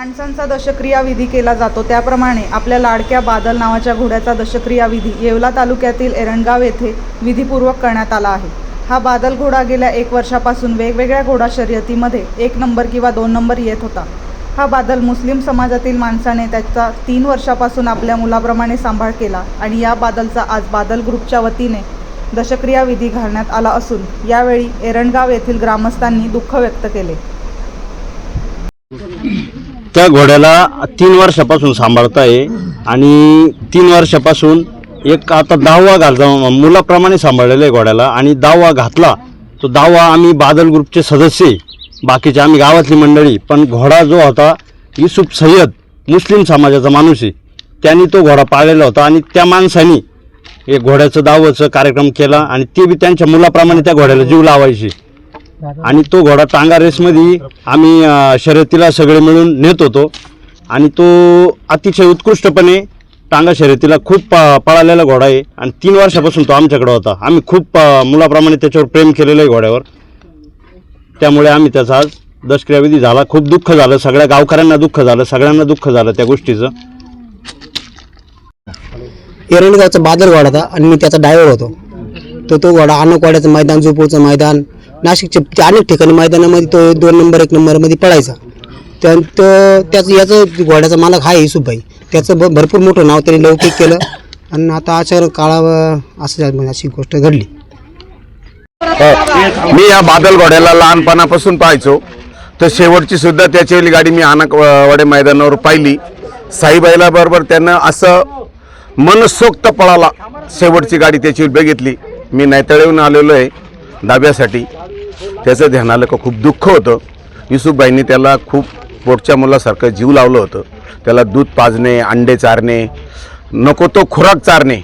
माणसांचा दशक्रिया विधी केला जातो. त्याप्रमाणे आपल्या लाडक्या बादल नावाच्या घोड्याचा दशक्रिया विधी येवला तालुक्यातील एरणगाव येथे विधीपूर्वक करण्यात आला आहे. हा बादल घोडा गेल्या एक वर्षापासून वेगवेगळ्या घोडा शर्यतीमध्ये एक नंबर किंवा दोन नंबर येत होता. हा बादल मुस्लिम समाजातील माणसाने त्याचा तीन वर्षापासून आपल्या मुलाप्रमाणे सांभाळ केला आणि या बादलचा आज बादल ग्रुपच्या वतीने दशक्रिया विधी घालण्यात आला असून यावेळी एरणगाव येथील ग्रामस्थांनी दुःख व्यक्त केले. त्या घोड्याला तीन वर्षापासून सांभाळताय आणि तीन वर्षापासून एक आता दहावा घालता मुलाप्रमाणे सांभाळलेला आहे घोड्याला आणि दहावा घातला तो दहावा आम्ही बादल ग्रुपचे सदस्य बाकीचे आम्ही गावातली मंडळी पण घोडा जो होता युसुफ सय्यद मुस्लिम समाजाचा माणूस आहे. त्यांनी तो घोडा पाळलेला होता आणि त्या माणसानी हे घोड्याचं दावाचं कार्यक्रम केला आणि ते बी त्यांच्या मुलाप्रमाणे त्या घोड्याला जीव लावायचे. आणि तो घोडा टांगा रेसमध्ये आम्ही शर्यतीला सगळे मिळून नेत होतो. आणि तो अतिशय उत्कृष्टपणे टांगा शर्यतीला खूप पळालेला घोडा आहे. आणि तीन वर्षापासून तो आमच्याकडे होता. आम्ही खूप मुलाप्रमाणे त्याच्यावर प्रेम केलेलं आहे घोड्यावर. त्यामुळे आम्ही त्याचा आज दशक्रियाविधी झाला. खूप दुःख झालं. सगळ्या गावकऱ्यांना दुःख झालं. सगळ्यांना दुःख झालं त्या गोष्टीचं. एरणगावचा बादल घोडा होता आणि मी त्याचा डायव्हर होतो. तो तो घोडा अनकवाड्याचं मैदान जोपूरचं मैदान नाशिकच्या अनेक ठिकाणी मैदानामध्ये तो दोन नंबर एक नंबरमध्ये पळायचा. त्यानंतर त्याचं याचं घोड्याचा मालक हा येसूबाई. त्याचं भ भरपूर मोठं नाव त्यांनी लौकिक केलं. आणि आता अचानक काळावर असं म्हणजे अशी गोष्ट घडली. मी या बादल घोड्याला लहानपणापासून पाहायचो. तर शेवटची सुद्धा त्याची गाडी मी आनक वडे मैदानावर पाहिली. साईबाईला बरोबर त्यानं असं मनसोक्त पळाला. शेवटची गाडी त्याची बघितली मी नैतळेहून आलेलो आहे. डाब्यासाठी त्याचं ध्यानाला का खूप दुःख होतं. युसुफबाईंनी त्याला खूप पोटच्या मुलासारखं जीव लावलं होतं. त्याला दूध पाजणे अंडे चारणे नको तो खुराक चारणे.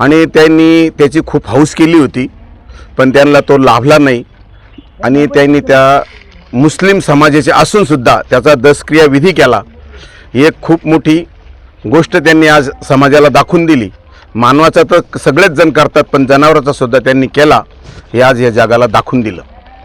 आणि त्यांनी त्याची खूप हौस केली होती पण त्यांना तो लाभला नाही. आणि त्यांनी त्या मुस्लिम समाजाचे असूनसुद्धा त्याचा दसक्रियाविधी केला. ही एक खूप मोठी गोष्ट त्यांनी आज समाजाला दाखवून दिली. मानवाचा तर सगळेच जण करतात पण जनावराचा सुद्धा त्यांनी केला. हे आज या जगाला दाखवून दिलं.